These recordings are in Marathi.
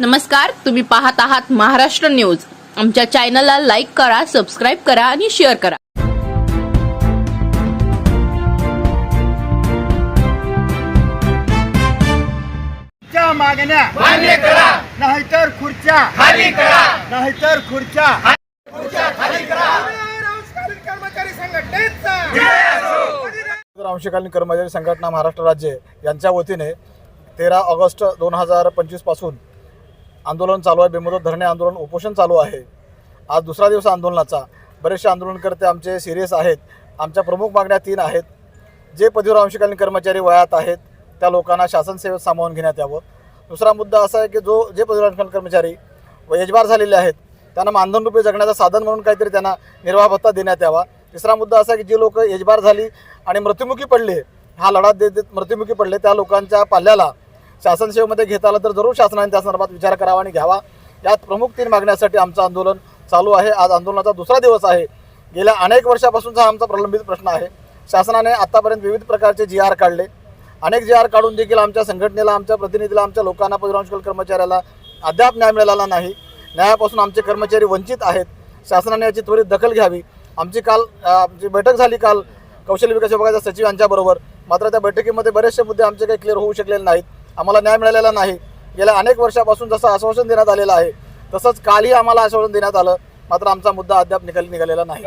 नमस्कार तुम्ही पाहत आहात महाराष्ट्र न्यूज. आमच्या चॅनलला लाईक करा सबस्क्राईब करा आणि शेअर करा. च्या मागण्या. मान्य करा. नाहीतर खुर्च्या. खाली करा. नाहीतर खुर्च्या. कर्मचारी अंशकालीन कर्मचारी संघटना महाराष्ट्र राज्य यांच्या वतीने तेरा ऑगस्ट दोन हजार पंचवीसपासून आंदोलन चालू आहे बेमुदत धरणे आंदोलन उपोषण चालू आहे. आज दुसरा दिवस आंदोलनाचा. बरेचसे आंदोलनकर्ते आमचे सिरियस आहेत. आमच्या प्रमुख मागण्या तीन आहेत. जे पदवीवर अंशकालीन कर्मचारी वयात आहेत त्या लोकांना शासन सेवेत सामावून घेण्यात यावं. दुसरा मुद्दा असा आहे की जो जे पदवीवर अंशकालीन कर्मचारी वयजबार झालेले आहेत त्यांना मानधन रुपये जगण्याचं साधन म्हणून काहीतरी त्यांना निर्वाह भत्ता देण्यात यावा. तिसरा मुद्दा असा आहे की जे लोक यजबार झाली आणि मृत्युमुखी पडले हा लढा देत देत मृत्युमुखी पडले त्या लोकांच्या पाल्याला शासन सेवेमध्ये घेता आलं तर जरूर शासनाने त्या संदर्भात विचार करावा आणि घ्यावा. यात प्रमुख तीन मागण्यासाठी आमचं आंदोलन चालू आहे. आज आंदोलनाचा दुसरा दिवस आहे. गेल्या अनेक वर्षापासूनचा आमचा प्रलंबित प्रश्न आहे. शासनाने आतापर्यंत विविध प्रकारचे जी आर काढले. अनेक जी आर काढून देखील आमच्या संघटनेला आमच्या प्रतिनिधीला आमच्या लोकांना पदरांशकुल कर्मचाऱ्याला अद्याप न्याय मिळालेला नाही. न्यायापासून आमचे कर्मचारी वंचित आहेत. शासनाने याची त्वरित दखल घ्यावी. आमची काल आमची बैठक झाली काल. कौशल्य विकास विभागाच्या सचिव यांच्याबरोबर मात्र त्या बैठकीमध्ये बरेचसे मुद्दे आमचे काही क्लिअर होऊ शकलेले नाहीत. आम्हाला न्याय मिळालेला नाही. गेल्या अनेक वर्षापासून जसं आश्वासन देण्यात आलेलं आहे तसंच कालही आम्हाला आश्वासन देण्यात आलं. मात्र आमचा मुद्दा अद्याप निकाली निघालेला नाही.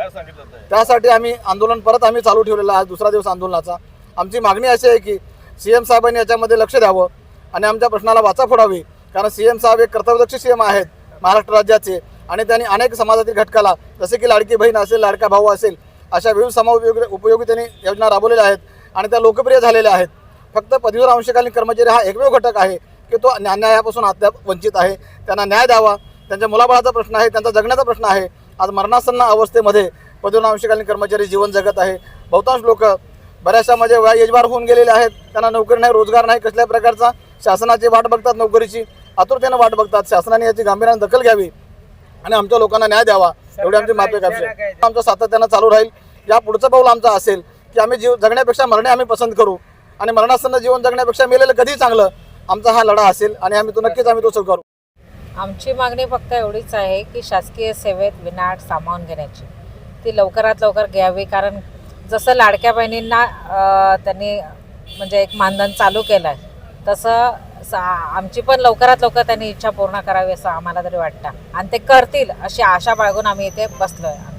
त्यासाठी आम्ही आंदोलन परत आम्ही चालू ठेवलेलं आहे दुसरा दिवस आंदोलनाचा. आमची मागणी अशी आहे की सी एम साहेबांनी याच्यामध्ये लक्ष द्यावं आणि आमच्या प्रश्नाला वाचा फोडावी. कारण सी एम साहेब एक कर्तव्यदक्ष सी एम आहेत महाराष्ट्र राज्याचे. आणि त्यांनी अनेक समाजातील घटकाला जसे की लाडकी बहीण असेल लाडका भाऊ असेल अशा विविध समाउपयोगी उपयोगी त्यांनी योजना राबवलेल्या आहेत आणि त्या लोकप्रिय झालेल्या आहेत. फक्त पदवीवर अंशकालीन कर्मचारी हा एकमेव घटक आहे की तो न्या- न्यायापासून अद्याप वंचित आहे. त्यांना न्याय द्यावा. त्यांच्या मुलाबाळाचा प्रश्न आहे त्यांचा जगण्याचा प्रश्न आहे. आज मरणासन्न अवस्थेमध्ये पदवीवर अंशकालीन कर्मचारी जीवन जगत आहे. बहुतांश लोक बऱ्याचशा म्हणजे वया यजबार होऊन गेलेले आहेत. त्यांना नोकरी नाही रोजगार नाही कसल्या प्रकारचा शासनाची वाट बघतात नोकरीची. आतुरतेनं वाट बघतात. शासनाने याची गांभीर्याने दखल घ्यावी आणि आमच्या लोकांना न्याय द्यावा. एवढी आमची माफी आमचं सातत्यानं चालू राहील. या पुढचं पाऊल आमचं असेल की आम्ही जीव जगण्यापेक्षा मरणे आम्ही पसंत करू. आणि मरणासन्न जीवन जगण्यापेक्षा मेलेलं कधी चांगलं आमचा हा लढा असेल आणि आम्ही तो नक्कीच आम्ही तो स्वीकारू आमची मागणी फक्त एवढीच आहे की शासकीय सेवेत विनाट सामावून घेण्याची. ती लवकरात लवकर घ्यावी कारण जसं लाडक्या बहिणींना त्यांनी म्हणजे एक मानधन चालू केलं आहे तसं आमची पण लवकरात लवकर त्यांनी इच्छा पूर्ण करावी असं आम्हाला तरी वाटतं. आणि ते करतील अशी आशा बाळगून आम्ही इथे बसलो आहे